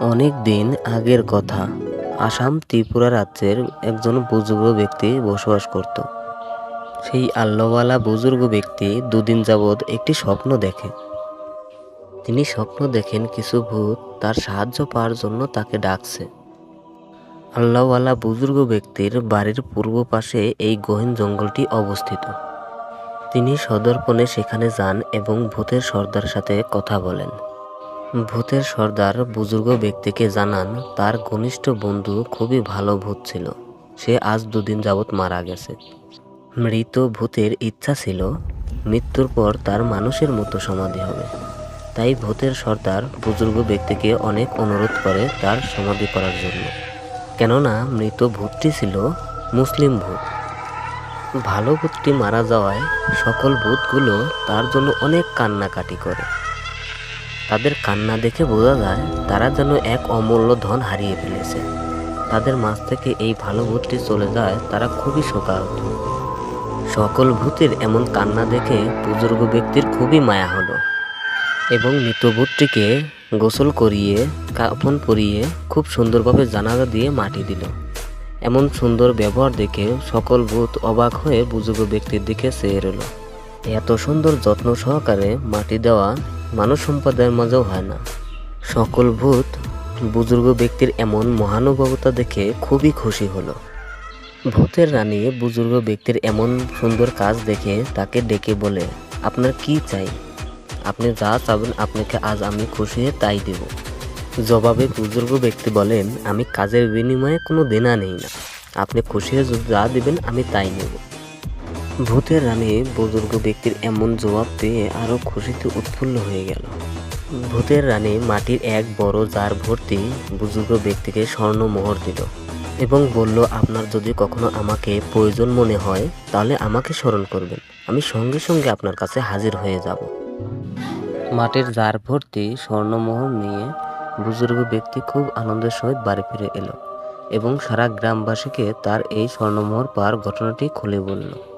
অনেক দিন আগের কথা। আসাম ত্রিপুরা রাজ্যের একজন বুজুর্গ ব্যক্তি বসবাস করত। সেই আল্লাহওয়ালা বুজুর্গ ব্যক্তি দুদিন যাবৎ একটি স্বপ্ন দেখে। তিনি স্বপ্ন দেখেন কিছু ভূত তার সাহায্য পাওয়ার জন্য তাকে ডাকছে। আল্লাহওয়ালা বুজুর্গ ব্যক্তির বাড়ির পূর্ব পাশে এই গহীন জঙ্গলটি অবস্থিত। তিনি সদর্পণে সেখানে যান এবং ভূতের সর্দার সাথে কথা বলেন। ভূতের সর্দার বুজুর্গ ব্যক্তিকে জানান, তার ঘনিষ্ঠ বন্ধু খুবই ভালো ভূত ছিল। সে আজ দুদিন যাবৎ মারা গেছে। মৃত ভূতের ইচ্ছা ছিল, মৃত্যুর পর তার মানুষের মতো সমাধি হবে। তাই ভূতের সর্দার বুজুর্গ ব্যক্তিকে অনেক অনুরোধ করে তার সমাধি করার জন্য। কেননা, মৃত ভূতটি ছিল মুসলিম ভূত। ভালো ভূতটি মারা যাওয়ায় সকল ভূতগুলো তার জন্য অনেক কান্নাকাটি করে। তাদের কান্না দেখে বোঝা যায় তারা যেন এক অমূল্য ধন হারিয়ে ফেলেছে। তাদের মাঝ থেকে এই ভালো ভূতটি চলে যায়, তারা খুবই শোকাহত। সকল ভূতের এমন কান্না দেখে বুজুর্গ ব্যক্তির খুবই মায়া হলো এবং মৃত ভূতটিকে গোসল করিয়ে কাপন পরিয়ে, খুব সুন্দরভাবে জানাজা দিয়ে মাটি দিল। এমন সুন্দর ব্যবহার দেখে সকল ভূত অবাক হয়ে বুজুর্গ ব্যক্তির দিকে চেয়ে রইল। এত সুন্দর যত্ন সহকারে মাটি দেওয়া মানব সম্প্রদায়ের মাঝেও হয় না। সকল ভূত বুজুর্গ ব্যক্তির এমন মহানুভবতা দেখে খুবই খুশি হলো। ভূতের রানী বুজুর্গ ব্যক্তির এমন সুন্দর কাজ দেখে তাকে ডেকে বলে, আপনার কি চাই? আপনি যা চাবেন আপনাকে আজ আমি খুশি হয়ে তাই দেব। জবাবে বুজুর্গ ব্যক্তি বলেন, আমি কাজের বিনিময়ে কোনো দেনা নেই না। আপনি খুশি হয়ে যা দিবেন আমি তাই নেব। ভূতের রানী বুজুর্গ ব্যক্তির এমন জবাব পেয়ে আরও খুশিতে উৎফুল্ল হয়ে গেল। ভূতের রানী মাটির এক বড় জার ভর্তি বুজুর্গ ব্যক্তিকে স্বর্ণ মোহর দিল এবং বলল, আপনার যদি কখনো আমাকে প্রয়োজন মনে হয়, তাহলে আমাকে স্মরণ করবেন। আমি সঙ্গে সঙ্গে আপনার কাছে হাজির হয়ে যাব। মাটির জার ভর্তি স্বর্ণমোহর নিয়ে বুজুর্গ ব্যক্তি খুব আনন্দের সহিত বাড়ি ফিরে এলো এবং সারা গ্রামবাসীকে তার এই স্বর্ণমোহর পাওয়ার ঘটনাটি খুলে বলল।